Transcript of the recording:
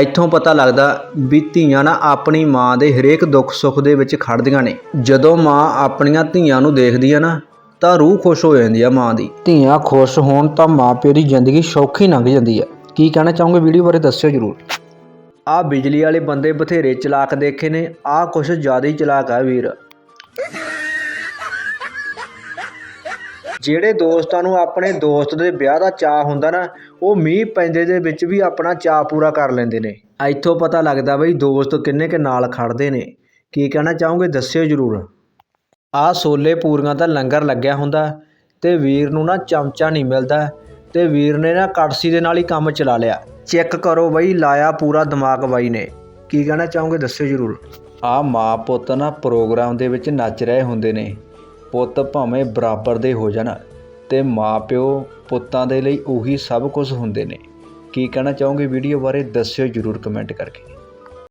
ਇੱਥੋਂ ਪਤਾ ਲੱਗਦਾ ਵੀ ਧੀਆਂ ਨਾ ਆਪਣੀ ਮਾਂ ਦੇ ਹਰੇਕ ਦੁੱਖ ਸੁੱਖ ਦੇ ਵਿੱਚ ਖੜਦੀਆਂ ਨੇ। ਜਦੋਂ ਮਾਂ ਆਪਣੀਆਂ ਧੀਆਂ ਨੂੰ ਦੇਖਦੀ ਆ ਨਾ, ਤਾਂ ਰੂਹ ਖੁਸ਼ ਹੋ ਜਾਂਦੀ ਆ ਮਾਂ ਦੀ। ਧੀਆਂ ਖੁਸ਼ ਹੋਣ ਤਾਂ ਮਾਪਿਓ ਦੀ ਜ਼ਿੰਦਗੀ ਸੌਖੀ ਲੰਘ ਜਾਂਦੀ ਆ। ਕੀ ਕਹਿਣਾ ਚਾਹੋਗੇ ਵੀਡੀਓ ਬਾਰੇ ਦੱਸਿਓ ਜਰੂਰ। ਆ ਬਿਜਲੀ ਵਾਲੇ ਬੰਦੇ ਬਥੇਰੇ ਚਲਾਕ ਦੇਖੇ ਨੇ ਆ ਕੁਛ ਜ਼ਿਆਦਾ ਹੀ ਚਲਾਕ ਆ ਵੀਰ। ਜਿਹੜੇ ਦੋਸਤਾਂ ਨੂੰ ਆਪਣੇ ਦੋਸਤ ਦੇ ਵਿਆਹ ਦਾ ਚਾਹ ਹੁੰਦਾ ਨਾ, ਉਹ ਮੀਂਹ ਪੈਂਦੇ ਦੇ ਵਿੱਚ ਵੀ ਆਪਣਾ ਚਾਹ ਪੂਰਾ ਕਰ ਲੈਂਦੇ ਨੇ। ਇੱਥੋਂ ਪਤਾ ਲੱਗਦਾ ਬਈ ਦੋਸਤ ਕਿੰਨੇ ਕੇ ਨਾਲ ਖੜਦੇ ਨੇ। ਕੀ ਕਹਿਣਾ ਚਾਹੋਗੇ, ਦੱਸਿਓ ਜਰੂਰ। ਆ ਸੋਲੇ ਪੂਰੀਆਂ ਦਾ ਲੰਗਰ ਲੱਗਿਆ ਹੁੰਦਾ ਤੇ ਵੀਰ ਨੂੰ ਨਾ ਚਮਚਾ ਨਹੀਂ ਮਿਲਦਾ ਤੇ ਵੀਰ ਨੇ ਨਾ ਕੜਸੀ ਦੇ ਨਾਲ ਹੀ ਕੰਮ ਚਲਾ ਲਿਆ। ਚੈੱਕ ਕਰੋ ਬਈ ਲਾਇਆ ਪੂਰਾ ਦਿਮਾਗ ਬਾਈ ਨੇ। ਕੀ ਕਹਿਣਾ ਚਾਹੋਗੇ, ਦੱਸਿਓ ਜਰੂਰ। ਆ ਮਾਂ ਪੁੱਤ ਨਾ ਪ੍ਰੋਗਰਾਮ ਦੇ ਵਿੱਚ ਨੱਚ ਰਹੇ ਹੁੰਦੇ ਨੇ। ਪੁੱਤ ਭਾਵੇਂ ਬਰਾਬਰ ਦੇ ਹੋ ਜਾਣ ਤੇ ਮਾਪਿਓ ਪੁੱਤਾਂ ਦੇ ਲਈ ਉਹੀ ਸਭ ਕੁਝ ਹੁੰਦੇ ਨੇ। ਕੀ ਕਹਿਣਾ ਚਾਹੋਗੇ ਵੀਡੀਓ ਬਾਰੇ, ਦੱਸਿਓ ਜਰੂਰ ਕਮੈਂਟ ਕਰਕੇ।